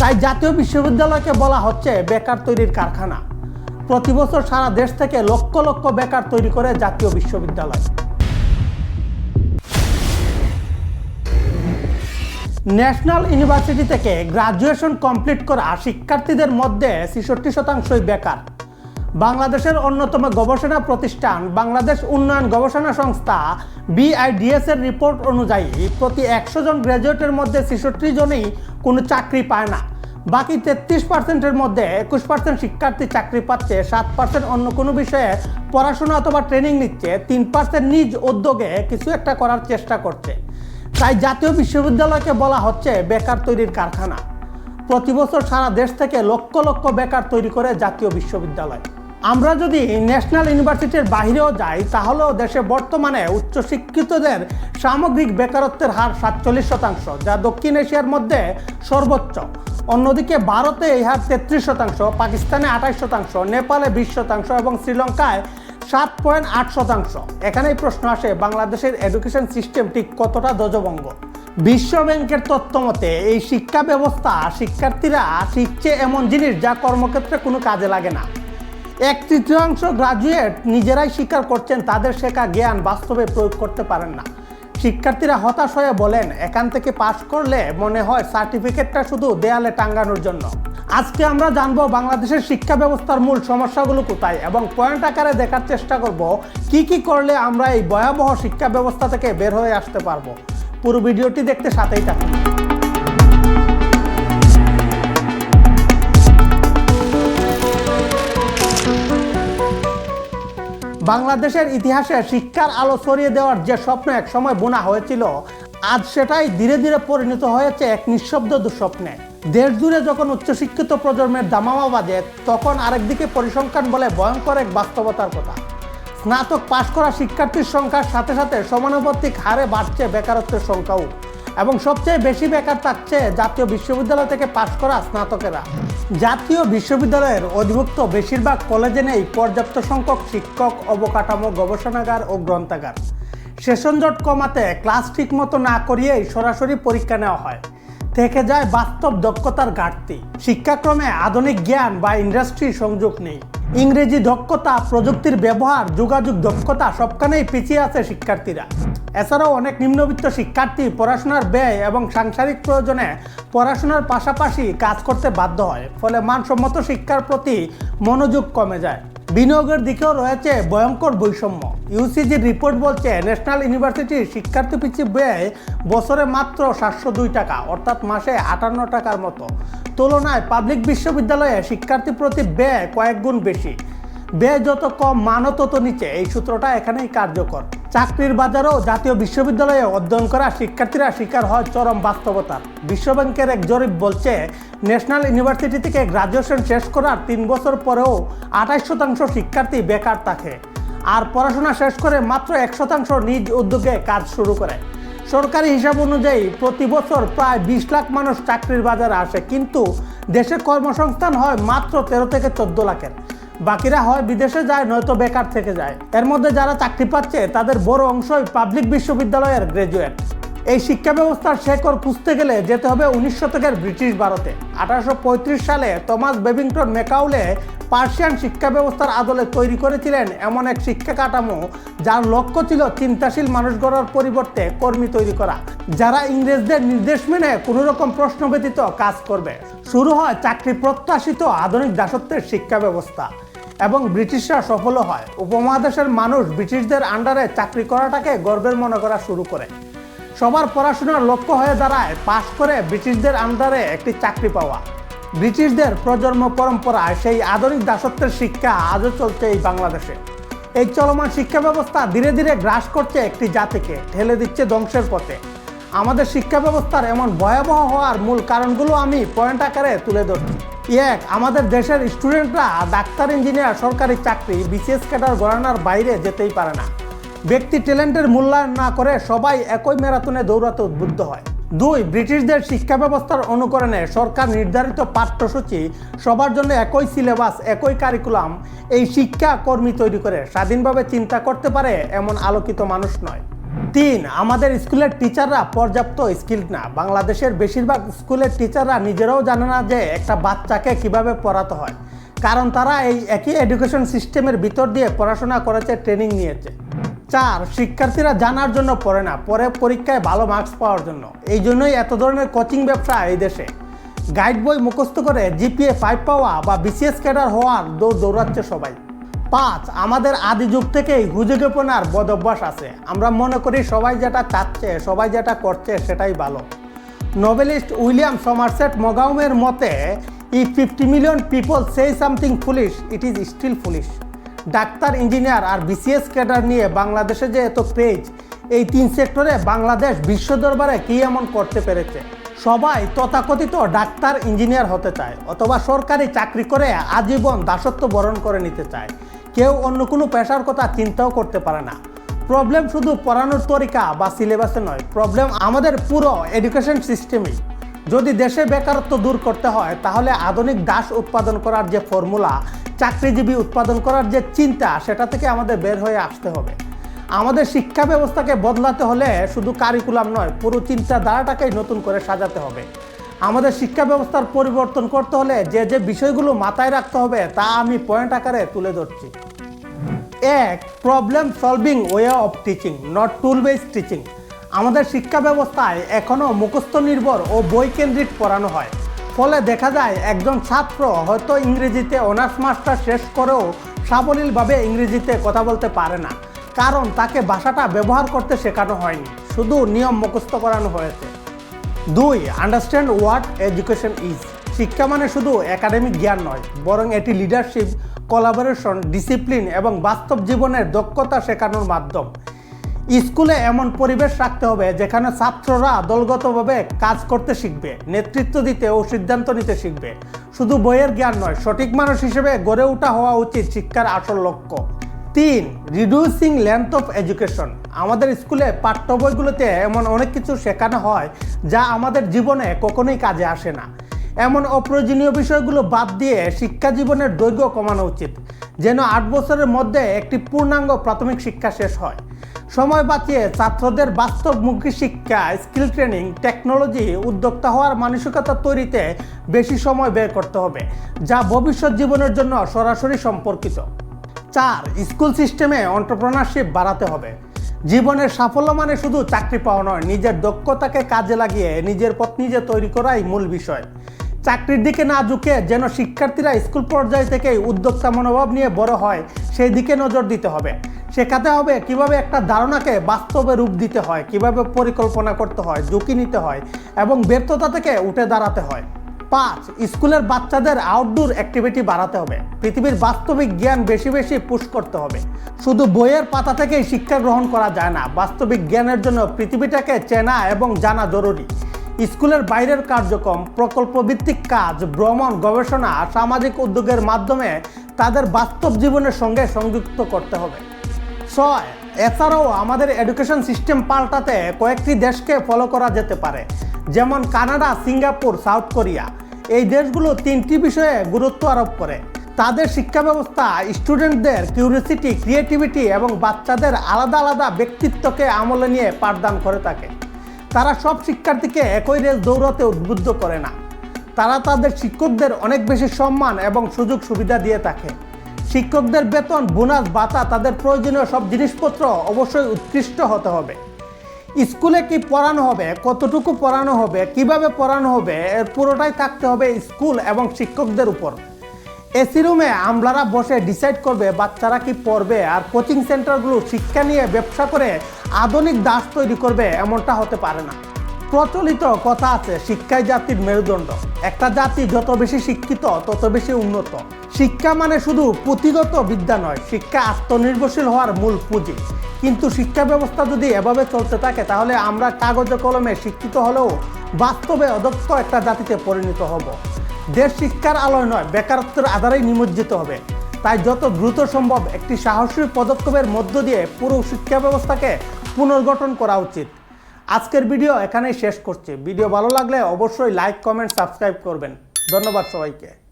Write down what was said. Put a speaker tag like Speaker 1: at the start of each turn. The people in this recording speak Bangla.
Speaker 1: তাই জাতীয় বিশ্ববিদ্যালয়কে বলা হচ্ছে বেকার তৈরির কারখানা। প্রতি বছর সারা দেশ থেকে লক্ষ লক্ষ বেকার তৈরি করে জাতীয় বিশ্ববিদ্যালয়। ন্যাশনাল ইউনিভার্সিটি থেকে গ্রাজুয়েশন কমপ্লিট করা শিক্ষার্থীদের মধ্যে ছেষট্টি শতাংশই বেকার। বাংলাদেশের অন্যতম গবেষণা প্রতিষ্ঠান, বাংলাদেশ উন্নয়ন গবেষণা সংস্থা বিআইডিএস এর রিপোর্ট অনুযায়ী প্রতি একশো জন গ্র্যাজুয়েটের মধ্যে ছেষট্টি জনই কোনো চাকরি পায় না। বাকি তেত্রিশ পার্সেন্টের মধ্যে একুশ পার্সেন্ট শিক্ষার্থী চাকরি পাচ্ছে, সাত পার্সেন্ট অন্য কোনো বিষয়ে পড়াশোনা অথবা ট্রেনিং নিচ্ছে, তিন পার্সেন্ট নিজ উদ্যোগে কিছু একটা করার চেষ্টা করছে। তাই জাতীয় বিশ্ববিদ্যালয়কে বলা হচ্ছে বেকার তৈরির কারখানা। প্রতি বছর সারা দেশ থেকে লক্ষ লক্ষ বেকার তৈরি করে জাতীয় বিশ্ববিদ্যালয়। আমরা যদি ন্যাশনাল ইউনিভার্সিটির বাইরেও যাই, তাহলেও দেশে বর্তমানে উচ্চশিক্ষিতদের সামগ্রিক বেকারত্বের হার সাতচল্লিশ শতাংশ, যা দক্ষিণ এশিয়ার মধ্যে সর্বোচ্চ। অন্যদিকে ভারতে এই হার তেত্রিশ শতাংশ, পাকিস্তানে আঠাশ শতাংশ, নেপালে বিশ শতাংশ এবং শ্রীলঙ্কায় সাত পয়েন্ট আট শতাংশ। এখানেই প্রশ্ন আসে, বাংলাদেশের এডুকেশন সিস্টেম ঠিক কতটা ধ্বজভঙ্গ? বিশ্ব ব্যাংকের তথ্য মতে, এই শিক্ষা ব্যবস্থা শিক্ষার্থীরা শিখছে এমন জিনিস যা কর্মক্ষেত্রে কোনো কাজে লাগে না। এক তৃতীয়াংশ গ্রাজুয়েট নিজেরাই স্বীকার করছেন তাদের শেখা জ্ঞান বাস্তবে প্রয়োগ করতে পারেন না। শিক্ষার্থীরা হতাশ হয়ে বলেন, এখান থেকে পাশ করলে মনে হয় সার্টিফিকেটটা শুধু দেয়ালে টাঙ্গানোর জন্য। আজকে আমরা জানব বাংলাদেশের শিক্ষা ব্যবস্থার মূল সমস্যাগুলো কোথায় এবং পয়েন্ট আকারে দেখার চেষ্টা করব, কি কি করলে আমরা এই ভয়াবহ শিক্ষা ব্যবস্থা থেকে বের হয়ে আসতে পারব। পুরো ভিডিওটি দেখতে সাথেই থাকুন। বাংলাদেশের ইতিহাসে শিক্ষার আলো ছড়িয়ে দেওয়ার যে স্বপ্ন এক সময় বোনা হয়েছিল, আজ সেটাই ধীরে ধীরে পরিণত হয়েছে এক নিঃশব্দ দুঃস্বপ্নে। দেশ জুড়ে যখন উচ্চশিক্ষিত প্রজন্মের দামামা বাজে, তখন আরেকদিকে পরিসংখ্যান বলে ভয়ঙ্কর এক বাস্তবতার কথা। স্নাতক পাশ করা শিক্ষার্থীর সংখ্যার সাথে সাথে সমানুপাতিক হারে বাড়ছে বেকারত্বের সংখ্যাও। এবং সবচেয়ে বেশি বেকার থাকছে জাতীয় বিশ্ববিদ্যালয় থেকে পাশ করা স্নাতকেরা। জাতীয় বিশ্ববিদ্যালয়ের অধিভুক্ত বেশিরভাগ কলেজে নেই পর্যাপ্ত সংখ্যক শিক্ষক, অবকাঠামো গবেষণাগার ও গ্রন্থাগার। সেশন জট কমাতে ক্লাস ঠিকমতো না করিয়েই সরাসরি পরীক্ষা নেওয়া হয়। থেকে যায় বাস্তব দক্ষতার ঘাটতি। শিক্ষাক্রমে আধুনিক জ্ঞান বা ইন্ডাস্ট্রি সংযোগ নেই। ইংরেজি দক্ষতা, প্রযুক্তির ব্যবহার, যোগাযোগ দক্ষতা সবখানেই পিছিয়ে আছে শিক্ষার্থীরা। এছাড়াও অনেক নিম্নবিত্ত শিক্ষার্থী পড়াশোনার ব্যয় এবং সাংসারিক প্রয়োজনে পড়াশোনার পাশাপাশি কাজ করতে বাধ্য হয়, ফলে মানসম্মত শিক্ষার প্রতি মনোযোগ কমে যায়। বিনিয়োগের দিকেও রয়েছে ভয়ঙ্কর বৈষম্য। ইউসিজির রিপোর্ট বলছে, ন্যাশনাল ইউনিভার্সিটির শিক্ষার্থী পিছু ব্যয় বছরে মাত্র সাতশো দুই টাকা, অর্থাৎ মাসে আটান্ন টাকার মতো। তুলনায় পাবলিক বিশ্ববিদ্যালয়ে শিক্ষার্থী প্রতি ব্যয় কয়েক গুণ বেশি। ব্যয় যত কম, মানও তত নিচে, এই সূত্রটা এখানেই কার্যকর। চাকরির বাজারেও জাতীয় বিশ্ববিদ্যালয়ে অধ্যয়ন করা শিক্ষার্থীরা শিকার হয় চরম বাস্তবতার। বিশ্বব্যাংকের এক জরিপ বলছে, ন্যাশনাল ইউনিভার্সিটি থেকে গ্রাজুয়েশন শেষ করার তিন বছর পরেও আঠাশ শতাংশ শিক্ষার্থী বেকার থাকে। আর পড়াশোনা শেষ করে মাত্র এক শতাংশ নিজ উদ্যোগে কাজ শুরু করে। সরকারি হিসাব অনুযায়ী প্রতি বছর প্রায় বিশ লাখ মানুষ চাকরির বাজারে আসে, কিন্তু দেশে কর্মসংস্থান হয় মাত্র তেরো থেকে চোদ্দ লাখের। বাকিরা হয় বিদেশে যায়, নয়তো বেকার থেকে যায়। এর মধ্যে যারা চাকরি পাচ্ছে, তাদের বড় অংশই পাবলিক বিশ্ববিদ্যালয়ের গ্রাজুয়েট এই শিক্ষা ব্যবস্থার শেকড় খুঁজতে গেলে যেতে হবে উনিশ শতকের ব্রিটিশ ভারতে। আঠারোশো সালে থমাস বেবিংটন মেকাউলে পার্সিয়ান শিক্ষা ব্যবস্থার আদলে তৈরি করেছিলেন এমন এক শিক্ষা কাঠামো, যার লক্ষ্য ছিল চিন্তাশীল মানুষ গড়ার পরিবর্তে কর্মী তৈরি করা, যারা ইংরেজদের নির্দেশ মেনে কোনো রকম প্রশ্ন ব্যতীত কাজ করবে। শুরু হয় চাকরি প্রত্যাশিত আধুনিক দাসত্বের শিক্ষা ব্যবস্থা। এবং ব্রিটিশরা সফলও হয়। উপমহাদেশের মানুষ ব্রিটিশদের আন্ডারে চাকরি করাটাকে গর্বের মনে করা শুরু করে। সবার পড়াশোনার লক্ষ্য হয়ে দাঁড়ায় পাশ করে ব্রিটিশদের আন্ডারে একটি চাকরি পাওয়া। ব্রিটিশদের প্রজন্ম পরম্পরায় সেই আধুনিক দাসত্বের শিক্ষা আজও চলছে এই বাংলাদেশে। এই চলমান শিক্ষা ব্যবস্থা ধীরে ধীরে গ্রাস করছে একটি জাতিকে, ঠেলে দিচ্ছে ধ্বংসের পথে। আমাদের শিক্ষা ব্যবস্থার এমন ভয়াবহ হওয়ার মূল কারণগুলো আমি পয়েন্ট আকারে তুলে ধরছি এক, আমাদের দেশের স্টুডেন্টরা ডাক্তার ইঞ্জিনিয়ার সরকারি চাকরি বিসিএস ক্যাডার গণনার বাইরে যেতেই পারে না। ব্যক্তি ট্যালেন্টের মূল্যায়ন না করে সবাই একই ম্যারাথনে দৌড়াতে উদ্বুদ্ধ হয়। দুই, ব্রিটিশদের শিক্ষা ব্যবস্থার অনুকরণে সরকার নির্ধারিত পাঠ্যসূচি, সবার জন্য একই সিলেবাস একই কারিকুলাম এই শিক্ষা কর্মী তৈরি করে স্বাধীনভাবে চিন্তা করতে পারে এমন আলোকিত মানুষ নয়। তিন, আমাদের স্কুলের টিচাররা পর্যাপ্ত স্কিল না। বাংলাদেশের বেশিরভাগ স্কুলের টিচাররা নিজেরাও জানে না যে একটা বাচ্চাকে কীভাবে পড়াতে হয়। কারণ তারা এই একই এডুকেশন সিস্টেমের ভিতর দিয়ে পড়াশোনা করেছে, ট্রেনিং নিয়েছে। চার, শিক্ষার্থীরা জানার জন্য পড়ে না, পরে পরীক্ষায় ভালো মার্কস পাওয়ার জন্য। এই জন্যই এত ধরনের কোচিং ব্যবসা এই দেশে। গাইড বই মুখস্থ করে জিপিএ ফাইভ পাওয়া বা বিসিএস ক্যাডার হওয়ার দৌড় দৌড়াচ্ছে সবাই। পাঁচ, আমাদের আদি যুগ থেকেই হুজুগেপনার বদ অভ্যাস আছে। আমরা মনে করি সবাই যেটা চাচ্ছে, সবাই যেটা করছে সেটাই ভালো। নোবেলিস্ট উইলিয়াম সমারসেট মগাউমের মতে if fifty million people say something foolish it is still foolish doctor, engineer R BCS cadre নিয়ে বাংলাদেশে যে এত ক্রেজ এই তিন সেক্টরে বাংলাদেশ বিশ্ব দরবারে কী এমন করতে পেরেছে? সবাই তথাকথিত ডাক্তার, ইঞ্জিনিয়ার হতে চায় অথবা সরকারি চাকরি করে আজীবন দাসত্ব বরণ করে নিতে চায়। কেউ অন্য কোনো পেশার কথা চিন্তাও করতে পারে না। প্রবলেম শুধু পড়ানোর তরিকা বা সিলেবাসে নয়, প্রবলেম আমাদের পুরো এডুকেশন সিস্টেমই। যদি দেশে বেকারত্ব দূর করতে হয়, তাহলে আধুনিক দাস উৎপাদন করার যে ফর্মুলা, চাকরিজীবী উৎপাদন করার যে চিন্তা, সেটা থেকে আমাদের বের হয়ে আসতে হবে। আমাদের শিক্ষা ব্যবস্থাকে বদলাতে হলে শুধু কারিকুলাম নয়, পুরো চিন্তাধারাটাকেই নতুন করে সাজাতে হবে। আমাদের শিক্ষা ব্যবস্থার পরিবর্তন করতে হলে যে যে বিষয়গুলো মাথায় রাখতে হবে তা আমি পয়েন্ট আকারে তুলে ধরছি। এক problem solving way of teaching not tool base teaching আমাদের শিক্ষা ব্যবস্থায় এখনও মুখস্থ নির্ভর ও বইকেন্দ্রিক পড়ানো হয়। ফলে দেখা যায় একজন ছাত্র হয়তো ইংরেজিতে অনার্স মাস্টার শেষ করেও সাবলীলভাবে ইংরেজিতে কথা বলতে পারে না। কারণ তাকে ভাষাটা ব্যবহার করতে শেখানো হয়নি। শুধু নিয়ম মুখস্থ করানো হয়েছে। দুই আন্ডারস্ট্যান্ড হোয়াট এডুকেশন ইজ শিক্ষা মানে শুধু একাডেমিক জ্ঞান নয়, বরং এটি লিডারশিপ কোলাবোরেশন ডিসিপ্লিন এবং বাস্তব জীবনের দক্ষতা শেখানোর মাধ্যম। স্কুলে এমন পরিবেশ রাখতে হবে যেখানে ছাত্ররা দলগতভাবে কাজ করতে শিখবে, নেতৃত্ব দিতে ও সিদ্ধান্ত নিতে শিখবে। শুধু বইয়ের জ্ঞান নয়, সঠিক মানুষ হিসেবে গড়ে ওঠা হওয়া উচিত শিক্ষার আসল লক্ষ্য। তিন রিডিউসিং লেন্থ অফ এডুকেশন আমাদের স্কুলে পাঠ্য বইগুলোতে এমন অনেক কিছু শেখানো হয় যা আমাদের জীবনে কখনোই কাজে আসে না। এমন অপ্রয়োজনীয় বিষয়গুলো বাদ দিয়ে শিক্ষা জীবনের দৈর্ঘ্য কমানো উচিত, যেন আট বছরের মধ্যে একটি পূর্ণাঙ্গ প্রাথমিক শিক্ষা শেষ হয়। সময় বাঁচিয়ে ছাত্রদের বাস্তবমুখী শিক্ষা, স্কিল ট্রেনিং, টেকনোলজি, উদ্যোক্তা হওয়ার মানসিকতা তৈরিতে বেশি সময় ব্যয় করতে হবে, যা ভবিষ্যৎ জীবনের জন্য সরাসরি সম্পর্কিত। চার, স্কুল সিস্টেমে অন্টারপ্রনারশিপ বাড়াতে হবে। জীবনের সাফল্য মানে শুধু চাকরি পাওয়া নয়, নিজের দক্ষতাকে কাজে লাগিয়ে নিজের পথ নিজে তৈরি করাই মূল বিষয়। চাকরির দিকে না ঝুঁকে যেন শিক্ষার্থীরা স্কুল পর্যায় থেকেই উদ্যোক্তা মনোভাব নিয়ে বড় হয়, সেই দিকে নজর দিতে হবে। শেখাতে হবে কীভাবে একটা ধারণাকে বাস্তবে রূপ দিতে হয়, কীভাবে পরিকল্পনা করতে হয়, ঝুঁকি নিতে হয় এবং ব্যর্থতা থেকে উঠে দাঁড়াতে হয়। পাঁচ, স্কুলের বাচ্চাদের আউটডোর অ্যাক্টিভিটি বাড়াতে হবে। পৃথিবীর বাস্তবিক জ্ঞান বেশি বেশি পুশ করতে হবে। শুধু বইয়ের পাতা থেকেই শিক্ষা গ্রহণ করা যায় না, বাস্তবিক জ্ঞানের জন্য পৃথিবীটাকে চেনা এবং জানা জরুরি। স্কুলের বাইরের কার্যক্রম, প্রকল্পভিত্তিক কাজ, ভ্রমণ, গবেষণা, সামাজিক উদ্যোগের মাধ্যমে তাদের বাস্তব জীবনের সঙ্গে সংযুক্ত করতে হবে। ছয়, এছাড়াও আমাদের এডুকেশন সিস্টেম পাল্টাতে কয়েকটি দেশকে ফলো করা যেতে পারে। যেমন কানাডা, সিঙ্গাপুর, সাউথ কোরিয়া। এই দেশগুলো তিনটি বিষয়ে গুরুত্ব আরোপ করে। তাদের শিক্ষা ব্যবস্থা, স্টুডেন্টদের কিউরিয়াসিটি ক্রিয়েটিভিটি এবং বাচ্চাদের আলাদা আলাদা ব্যক্তিত্বকে আমলে নিয়ে পাঠদান করে থাকে। তারা সব শিক্ষার্থীকে একই রেস দৌড়াতে উদ্বুদ্ধ করে না। তারা তাদের শিক্ষকদের অনেক বেশি সম্মান এবং সুযোগ সুবিধা দিয়ে থাকে। শিক্ষকদের বেতন, বোনাস, ভাতা, তাদের প্রয়োজনীয় সব জিনিসপত্র অবশ্যই উৎকৃষ্ট হতে হবে। স্কুলে কি পড়ানো হবে? কতটুকু পড়ানো হবে? কীভাবে পড়ানো হবে? এর পুরোটাই থাকতে হবে স্কুল এবং শিক্ষকদের উপর। এসি রুমে আমলারা বসে ডিসাইড করবে বাচ্চারা কি পড়বে আর কোচিং সেন্টারগুলো শিক্ষা নিয়ে ব্যবসা করে আধুনিক দাস তৈরি করবে এমনটা হতে পারে না। প্রচলিত কথা আছে, শিক্ষাই জাতির মেরুদণ্ড। একটা জাতি যত বেশি শিক্ষিত, তত বেশি উন্নত। শিক্ষা মানে শুধু পুঁথিগত বিদ্যা নয়, শিক্ষা আত্মনির্ভরশীল হওয়ার মূল পুঁজি। কিন্তু শিক্ষা ব্যবস্থা যদি এভাবে চলতে থাকে, তাহলে আমরা কাগজে কলমে শিক্ষিত হলেও বাস্তবে অদক্ষ একটা জাতিতে পরিণত হব। দেশ শিক্ষার আলোয় নয়, বেকারত্বের আধারেই নিমজ্জিত হবে। তাই যত দ্রুত সম্ভব একটি সাহসী পদক্ষেপের মধ্য দিয়ে পুরো শিক্ষা ব্যবস্থাকে পুনর্গঠন করা উচিত। আজকের ভিডিও এখানেই শেষ করছি। ভিডিও ভালো লাগলে অবশ্যই লাইক, কমেন্ট, সাবস্ক্রাইব করবেন। ধন্যবাদ সবাইকে।